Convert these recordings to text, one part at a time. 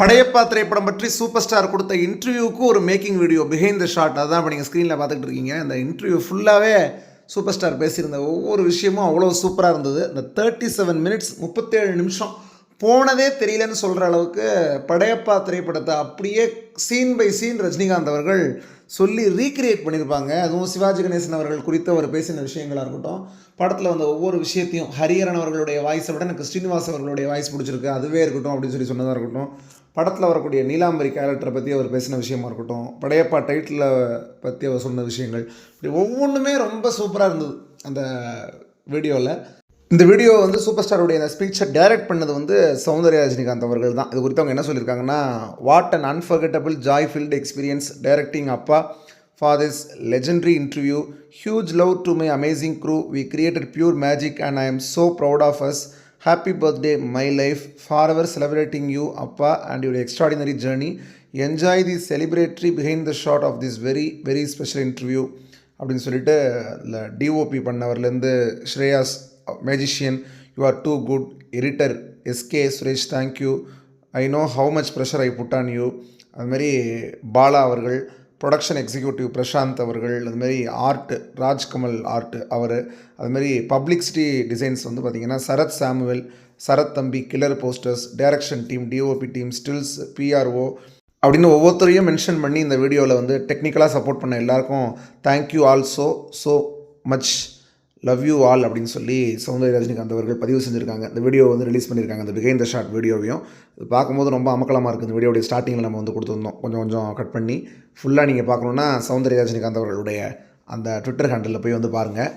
படையப்பா திரைப்படம் பற்றி super star கொடுத்த இன்டர்வியூக்கு ஒரு making video behind the shot அதான் இப்போ நீங்கள் ஸ்க்ரீனில் பார்த்துட்டு இருக்கீங்க. அந்த இன்டர்வியூ ஃபுல்லாகவே சூப்பர் ஸ்டார் பேசியிருந்த ஒவ்வொரு விஷயமும் அவ்வளோ சூப்பராக இருந்தது. இந்த தேர்ட்டி செவன் மினிட்ஸ் முப்பத்தேழு நிமிஷம் போனதே தெரியலன்னு சொல்கிற அளவுக்கு படையப்பா திரைப்படத்தை அப்படியே சீன் பை சீன் ரஜினிகாந்த் அவர்கள் சொல்லி ரீக்ரியேட் பண்ணியிருப்பாங்க. அதுவும் சிவாஜி கணேசன் அவர்கள் குறித்த அவர் பேசின விஷயங்களாக இருக்கட்டும். படத்தில் வந்த ஒவ்வொரு விஷயத்தையும் ஹரிஹரன் அவர்களுடைய வாய்ஸை விட எனக்கு ஸ்ரீனிவாஸ் அவர்களுடைய வாய்ஸ் பிடிச்சிருக்கு. அதுவே இருக்கட்டும் அப்படின்னு சொல்லி சொன்னதாக இருக்கட்டும். படத்தில் வரக்கூடிய நீலாம்பரி கேரக்டரை பற்றி அவர் பேசின விஷயமா இருக்கட்டும் படையப்பா டைட்டில் பற்றி அவர் சொன்ன விஷயங்கள் இப்படி ஒவ்வொன்றுமே ரொம்ப சூப்பராக இருந்தது அந்த வீடியோவில் இந்த வீடியோ வந்து சூப்பர் ஸ்டாருடைய அந்த ஸ்பீச்சை டைரக்ட் பண்ணது வந்து சௌந்தர்யா ரஜினிகாந்த் அவர்கள் தான். இது குறித்து அவங்க என்ன சொல்லியிருக்காங்கன்னா what an unforgettable joy filled experience directing அப்பா for this legendary interview huge love to my amazing crew we created pure magic and I am so proud of us happy birthday my life forever celebrating you அப்பா and your extraordinary journey enjoy the celebratory behind the short of this very very special interview அப்படின்னு சொல்லிட்டு இல்லை DOP பண்ணவர்லேருந்து Shreyas magician you are too good editor SK Suresh thank you I know how much pressure I put on you அதுமாரி பாலா அவர்கள் production executive Prashanth அவர்கள் அதுமாரி art Rajkamal art அவர் அதுமாரி publicity designs வந்து பார்த்திங்கன்னா சரத் சாமுவல் சரத் தம்பி killer posters direction team DOP team stills PRO அப்படின்னு ஒவ்வொருத்தரையும் மென்ஷன் பண்ணி இந்த வீடியோவில் வந்து டெக்னிக்கலாக சப்போர்ட் பண்ண எல்லாருக்கும் thank you also so much love you all அப்படின்னு சொல்லி சௌந்தர்ய ரஜினிகாந்த் அவர்கள் பதிவு செஞ்சுருக்காங்க. இந்த வீடியோ வந்து ரிலீஸ் பண்ணியிருக்காங்க இந்த பிகைன் த ஷார்ட் வீடியோவையும் இது பார்க்கும்போது ரொம்ப அமக்கலமாக இருக்குது இந்த வீடியோடைய ஸ்டார்டிங்கில் நம்ம வந்து கொடுத்துருந்தோம். கொஞ்சம் கொஞ்சம் கட் பண்ணி. ஃபுல்லாக நீங்கள் பார்க்கணுன்னா சௌந்தர்ய ரஜினிகாந்த் அவர்களுடைய அந்த ட்விட்டர் ஹேண்டலில் போய் வந்து பாருங்கள்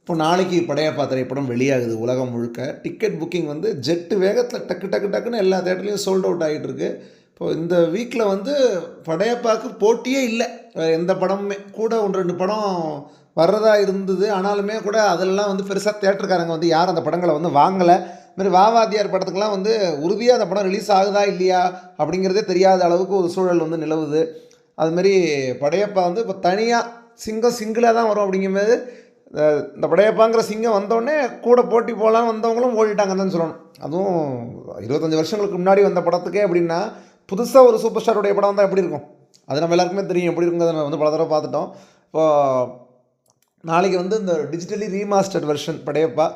இப்போ நாளைக்கு படையப்பா திரைப்படம் வெளியாகுது. உலகம் முழுக்க. டிக்கெட் புக்கிங் வந்து ஜெட்டு வேகத்தில் டக்கு டக்கு டக்குன்னு எல்லா தேட்டர்லேயும் சோல்ட் அவுட் ஆகிட்டு இருக்கு. இப்போ இந்த வீக்கில் வந்து படையப்பாவுக்கு போட்டியே இல்லை. வேறு எந்த படமுமே. கூட ஒன்று ரெண்டு படம் வர்றதா இருந்தது. ஆனாலுமே கூட அதெல்லாம் வந்து பெருசாக தேட்டருக்காரங்க வந்து யாரும் அந்த படங்களை வந்து வாங்கலை. மாதிரி வாவாதியார் படத்துக்கெலாம் வந்து உறுதியாக அந்த படம் ரிலீஸ் ஆகுதா இல்லையா அப்படிங்கிறதே தெரியாத அளவுக்கு ஒரு சூழல் வந்து நிலவுது. அதுமாரி படையப்பா வந்து இப்போ தனியாக சிங்கம் சிங்கிளாக தான் வரும் அப்படிங்கும்போது இந்த படையப்பாங்கிற சிங்கம் வந்தோடனே கூட போட்டி போகலான்னு வந்தவங்களும் ஓடிட்டாங்கன்னு தான் சொல்லணும். அதுவும் இருபத்தஞ்சி வருஷங்களுக்கு முன்னாடி வந்த படத்துக்கே அப்படின்னா புதுசாக ஒரு சூப்பர் ஸ்டாருடைய படம் வந்தால் எப்படி இருக்கும்? அது நம்ம எல்லாருக்குமே தெரியும். எப்படி இருக்குங்கிறத நம்ம வந்து பல தடவை பார்த்துட்டோம். இப்போது நாளைக்கு வந்து இந்த டிஜிட்டலி ரீமாஸ்டர்ட் வெர்ஷன் படையப்பா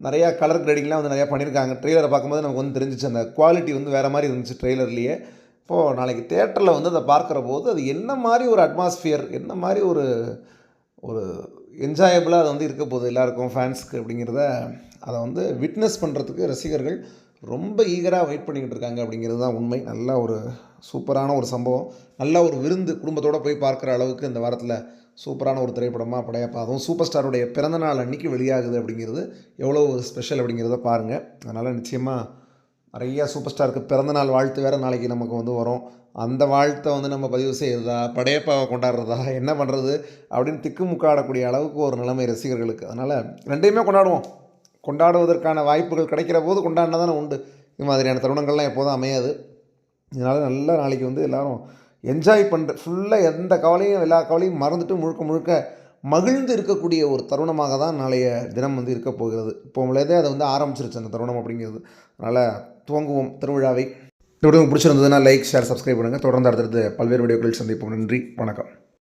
நிறையா கலர் கிரேடிங்லாம் வந்து நிறையா பண்ணியிருக்காங்க. ட்ரெய்லரை பார்க்கும்போது நமக்கு வந்து தெரிஞ்சிச்சு அந்த குவாலிட்டி வந்து வேறு மாதிரி இருந்துச்சு ட்ரெய்லர்லேயே இப்போது நாளைக்கு தேட்டரில் வந்து அதை பார்க்குற போது அது என்ன மாதிரி ஒரு அட்மாஸ்ஃபியர் என்ன மாதிரி ஒரு ஒரு என்ஜாயபிளாக அது வந்து இருக்க போகுது எல்லாருக்கும் ஃபேன்ஸ்க்கு அப்படிங்கிறத அதை வந்து விட்னஸ் பண்ணுறதுக்கு ரசிகர்கள் ரொம்ப ஈகராக வெயிட் பண்ணிக்கிட்டு இருக்காங்க அப்படிங்கிறது தான் உண்மை. நல்ல ஒரு சூப்பரான ஒரு சம்பவம். நல்ல ஒரு விருந்து குடும்பத்தோடு போய் பார்க்குற அளவுக்கு இந்த வாரத்தில் சூப்பரான ஒரு திரைப்படமாக படையப்பா. அதுவும் சூப்பர் ஸ்டாருடைய பிறந்தநாள் அன்றைக்கி வெளியாகுது அப்படிங்கிறது எவ்வளோ ஒரு ஸ்பெஷல் அப்படிங்கிறத பாருங்கள் அதனால் நிச்சயமாக நிறையா சூப்பர் ஸ்டாருக்கு பிறந்தநாள் வாழ்த்து வேறு நாளைக்கு நமக்கு வந்து வரும். அந்த வாழ்த்தை வந்து நம்ம பதிவு செய்கிறதா படையப்பாவை கொண்டாடுறதா என்ன பண்ணுறது அப்படின்னு திக்குமுக்காடக்கூடிய அளவுக்கு ஒரு நிலைமை ரசிகர்களுக்கு. அதனால் ரெண்டையுமே கொண்டாடுவோம். கொண்டாடுவதற்கான வாய்ப்புகள் கிடைக்கிற போது கொண்டாடினா தானே உண்டு. இது மாதிரியான தருணங்கள்லாம் எப்போதும் அமையாது. இதனால் நல்லா நாளைக்கு வந்து எல்லோரும் என்ஜாய் பண்ணுற ஃபுல்லாக எந்த கவலையும் எல்லா கவலையும் மறந்துட்டு முழுக்க முழுக்க மகிழ்ந்து இருக்கக்கூடிய ஒரு தருணமாக தான் நாளைய தினம் வந்து இருக்க போகிறது. இப்போ உங்களதே அதை வந்து ஆரம்பிச்சிருச்சு அந்த தருணம் அப்படிங்கிறது. அதனால் துவங்குவோம் திருவிழாவை. இந்த உங்களுக்கு பிடிச்சிருந்ததுன்னா லைக் ஷேர் சப்ஸ்கிரைப் பண்ணுங்கள் தொடர்ந்து அடுத்தடுத்து பல்வேறு வீடியோக்களில் சந்திப்போம். நன்றி. வணக்கம்.